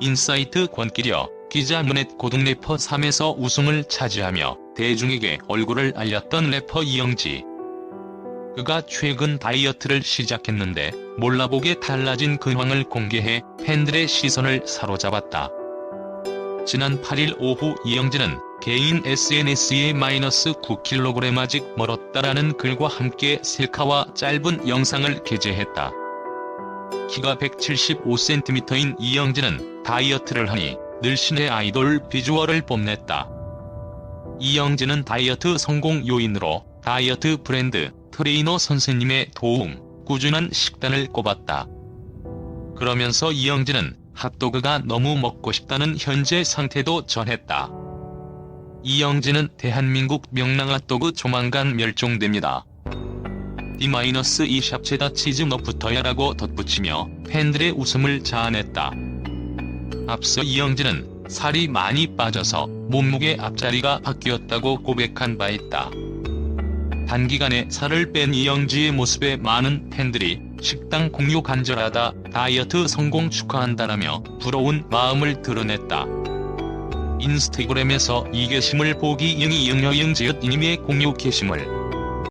인사이트 권기려 기자문의 고등 래퍼 3에서 우승을 차지하며 대중에게 얼굴을 알렸던 래퍼 이영지. 그가 최근 다이어트를 시작했는데 몰라보게 달라진 근황을 공개해 팬들의 시선을 사로잡았다. 지난 8일 오후 이영진은 개인 SNS에 마이너스 9kg 아직 멀었다라는 글과 함께 셀카와 짧은 영상을 게재했다. 키가 175cm인 이영진은 다이어트를 하니 늘씬의 아이돌 비주얼을 뽐냈다. 이영진은 다이어트 성공 요인으로 다이어트 브랜드 트레이너 선생님의 도움, 꾸준한 식단을 꼽았다. 그러면서 이영진은 핫도그가 너무 먹고 싶다는 현재 상태도 전했다. 이영진은 대한민국 명랑 핫도그 조만간 멸종됩니다. D-2 샵 체다 치즈 너부터야라고 덧붙이며 팬들의 웃음을 자아냈다. 앞서 이영진은 살이 많이 빠져서 몸무게 앞자리가 바뀌었다고 고백한 바 있다. 단기간에 살을 뺀 이영지의 모습에 많은 팬들이 식당 공유 간절하다 다이어트 성공 축하한다라며 부러운 마음을 드러냈다. 인스타그램에서 이 게시물 보기 영이 영여 영지읒 이님의 공유 게시물